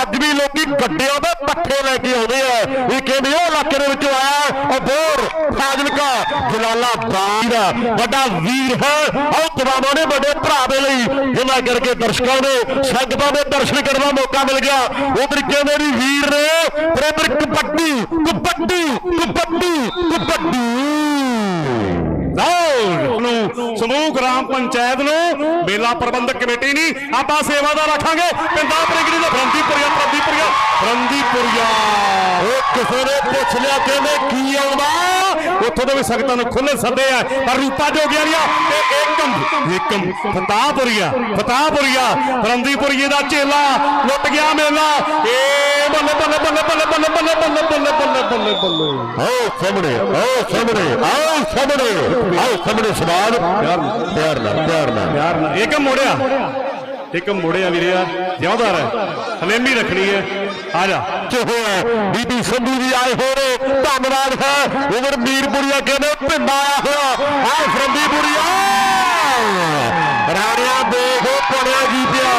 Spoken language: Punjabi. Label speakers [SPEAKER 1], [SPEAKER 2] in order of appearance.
[SPEAKER 1] ਅੱਜ ਵੀ ਲੋਕੀ ਗੱਡਿਆਂ ਦੇ ਪੱਠੇ ਲੈ ਕੇ ਆਉਂਦੇ ਆ। ਇਹ ਕਹਿੰਦੇ ਉਹ ਇਲਾਕੇ ਦੇ ਵਿੱਚੋਂ ਆਇਆ ਉਹ ਫਾਜ਼ਿਲਕਾ ਜਲਾਲਾਬਾਦ ਵੱਡਾ ਵੀਰ ਹੈ। ਉਹ ਜਵਾਨਾਂ ਨੇ ਵੱਡੇ ਭਰਾ ਦੇ ਲਈ ਜਿੰਨਾ ਕਰਕੇ ਦਰਸ਼ਕਾਂ ਦੇ ਸੰਗਤਾਂ ਦੇ ਦਰਸ਼ਨ ਕਰਨ ਦਾ ਮੌਕਾ ਮਿਲ ਗਿਆ। ਉਧਰ ਕਹਿੰਦੇ ਵੀ ਵੀਰ ਨੇ, ਬਰਾਬਰ ਕਬੱਡੀ ਕਬੱਡੀ ਕਬੱਡੀ ਕਬੱਡੀ।
[SPEAKER 2] ਨੂੰ ਸਮੂਹ ਗ੍ਰਾਮ ਪੰਚਾਇਤ ਨੂੰ ਮੇਲਾ ਪ੍ਰਬੰਧਕ ਕਮੇਟੀ ਨਹੀਂ, ਆਪਾਂ ਸੇਵਾਦਾਰ ਰੱਖਾਂਗੇ। ਪਿੰਡਾ ਪ੍ਰਿੰਗੜੀ ਦਾ? ਫਰੰਦੀਪੁਰੀਆ ਫਰੰਦੀਪੁਰੀਆ ਫਰੰਦੀਪੁਰੀਆ।
[SPEAKER 1] ਉਹ ਕਿਸੇ ਨੇ ਪੁੱਛ ਲਿਆ ਕਹਿੰਦੇ ਕੀ ਆਉਂਦਾ?
[SPEAKER 2] ਉੱਥੋਂ ਦੇ ਵੀ ਸੰਗਤਾਂ ਨੂੰ ਖੁੱਲੇ ਸੱਦੇ ਆ, ਪਰ ਰੂਪਾ ਜੋਗਿਆਰੀਆ ਤੇ ਏਕਮ ਏਕਮ ਫਤਾਹਪੁਰੀਆ ਫਤਾਹਪੁਰੀਆ, ਫਰੰਦੀਪੁਰੀਏ ਦਾ ਚੇਲਾ ਲੁੱਟ ਗਿਆ ਮੇਲਾ। ਏ ਬੱਲੇ ਬੱਲੇ ਬੱਲੇ ਬੱਲੇ ਬੱਲੇ ਬੱਲੇ ਬੱਲੇ।
[SPEAKER 1] ਆਓ ਸਾਹਮਣੇ ਆਓ ਸਾਹਮਣੇ ਆਓ ਸਾਹਮਣੇ ਆਓ ਸਾਹਮਣੇ ਸਵਾਲ ਪਿਆਰ ਨਾਲ ਪਿਆਰ ਨਾਲ ਪਿਆਰ ਨਾਲ।
[SPEAKER 2] ਇੱਕ ਮੋੜਿਆ। ਇੱਕ ਮੋੜਿਆ ਵੀਰਿਆ ਜਿਉਂਦਾਰ ਹੈ। ਹਲੇਮੀ ਰੱਖਣੀ ਹੈ। ਆ ਜਾ।
[SPEAKER 1] ਹੋਇਆ ਬੀਬੀ ਸੰਧੂ ਜੀ ਆਏ ਹੋਏ ਧੰਨਵਾਦ ਹੈ। ਉਧਰ ਮੀਰਪੁਰੀਆ ਕਹਿੰਦੇ ਭਿੰਦਾ ਆਇਆ ਹੋਇਆ। ਆਏ ਫਰੰਦੀਪੁਰੀਆ ਰਾਣਿਆ ਦੇਖੋ ਪੁਣਿਆ ਜੀ ਪਿਆ